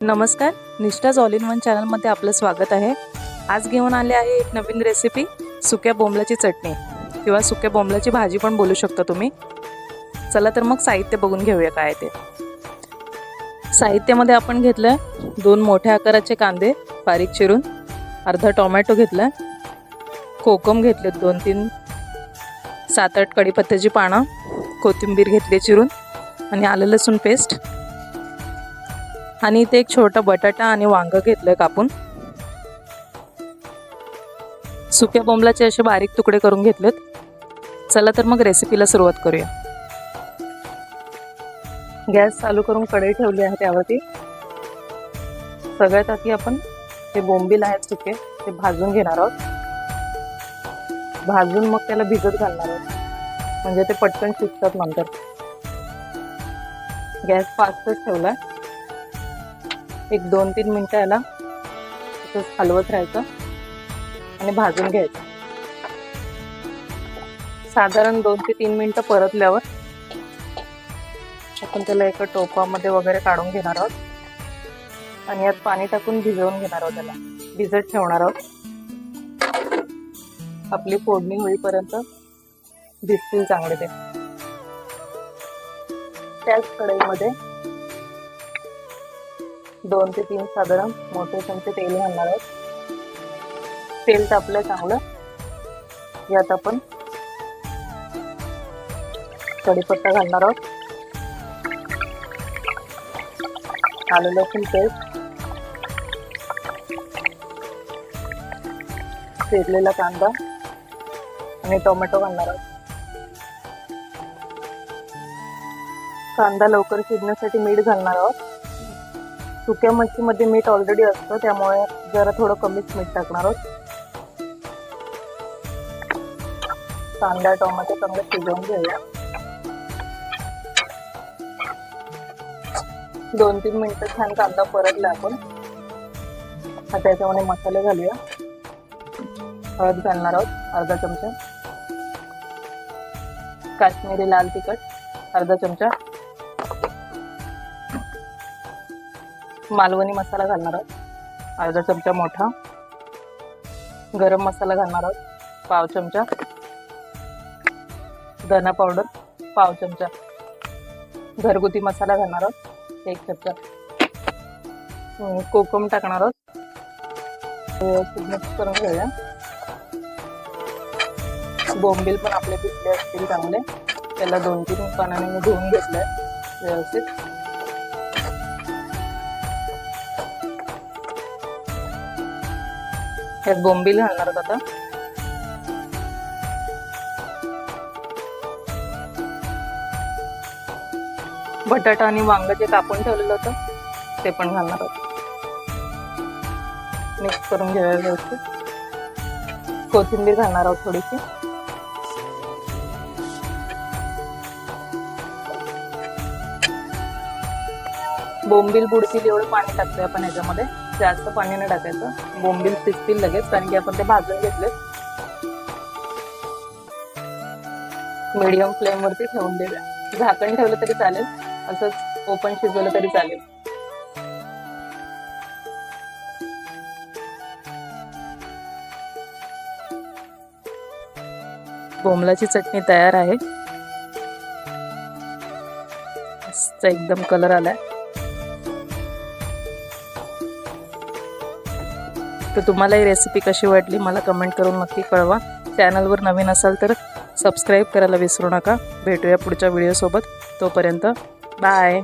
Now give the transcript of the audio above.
नमस्कार निष्ठाज all in one चॅनलमध्ये आपलं स्वागत आहे. आज घेऊन आले आहे एक नवीन रेसिपी सुक्या बोंबलाची चटणी. किंवा सुक्या बोंबलाची भाजी पण बोलू शकता तुम्ही. चला तर मग साहित्य बघून घेऊया काय ते. साहित्यामध्ये आपण घेतलं दोन मोठ्या आकाराचे कांदे बारीक चिरून अर्धा टोमॅटो घेतला कोकम घेतले दोन तीन सात आठ कढीपत्त्याची पानं कोथिंबीर घेतली चिरून आणि आलं लसूण पेस्ट आणि इथे एक छोटा बटाटा आणि वांग घेतलंय कापून. सुक्या बोंबलाचे असे बारीक तुकडे करून घेतलेत. चला तर मग रेसिपीला सुरुवात करूया. गॅस चालू करून कढई ठेवली आहे त्यावरती. सगळ्यात आधी आपण ते बोंबील आहेत सुके ते भाजून घेणार आहोत. भाजून मग त्याला भिजत घालणार आहोत. म्हणजे ते पटकन शिजतात नंतर. गॅस फास्टच ठेवलाय. एक दोन तीन मिनटं याला तसंच हलवत राहायचं आणि भाजून घ्यायचं. साधारण दोन ते तीन मिनटं परतल्यावर आपण त्याला एका टोपामध्ये वगैरे काढून घेणार आहोत. आणि यात पाणी टाकून भिजवून घेणार आहोत त्याला. भिजत ठेवणार आहोत. आपली फोडणी होईपर्यंत दिसतील चांगले ते. त्याच कढईमध्ये दोन ते तीन साधारण मोठे चमचे तेल घालणार आहोत. तेल तापलं चांगलं. यात आपण कढीपत्ता घालणार आहोत. आलं लसूण पेस्ट. चिरलेला कांदा आणि टोमॅटो घालणार आहोत. कांदा लवकर शिजण्यासाठी मीठ घालणार आहोत. सुक्या मच्छीमध्ये मीठ ऑलरेडी असतं त्यामुळे जरा थोडं कमीच मीठ टाकणार आहोत. कांदा टोमॅटो चांगलं शिजवून घेऊया. दोन तीन मिनिटं छान कांदा परतला आपण. आता त्याच्यामध्ये मसाले घालूया. हळद घालणार आहोत अर्धा चमचा. काश्मीरी लाल तिखट अर्धा चमचा. मालवणी मसाला घालणार आहोत. अर्धा चमचा मोठा. गरम मसाला घालणार आहोत. पाव चमचा. धना पावडर पाव चमचा. घरगुती मसाला घालणार आहोत. एक चमचा. कोकम टाकणार आहोत. व्यवस्थित मिक्स करून घेऊया. बोंबील पण आपले पिकले असतील चांगले. त्याला दोन तीन पानाने मी धुवून घेतलंय. व्यवस्थित. ह्यात बोंबील घालणार आहोत आता. बटाटा आणि वांग जे कापून ठेवलेलं होतं ते पण घालणार आहोत. मिक्स करून घ्यायला व्यवस्थित. कोथिंबीर घालणार आहोत थोडीशी. बोंबील बुडतील एवढं पाणी टाकतोय आपण याच्यामध्ये. जास्त पाणी नाही टाकायचं. बोंबील शिजतील लगेच कारण की आपण ते भाजून घेतले. मीडियम फ्लेम वरती ठेवून देऊया. झाकण ठेवलं तरी चालेल असंच ओपन शिजवलं तरी चालेल. बोमलाची चटणी तयार आहे. एकदम कलर आलाय. तर तुम्हाला ही रेसिपी कशी वाटली मला कमेंट करून नक्की कळवा. चॅनलवर नवीन असाल तर सबस्क्राईब करायला विसरू नका. भेटूया पुढच्या व्हिडिओसोबत तोपर्यंत बाय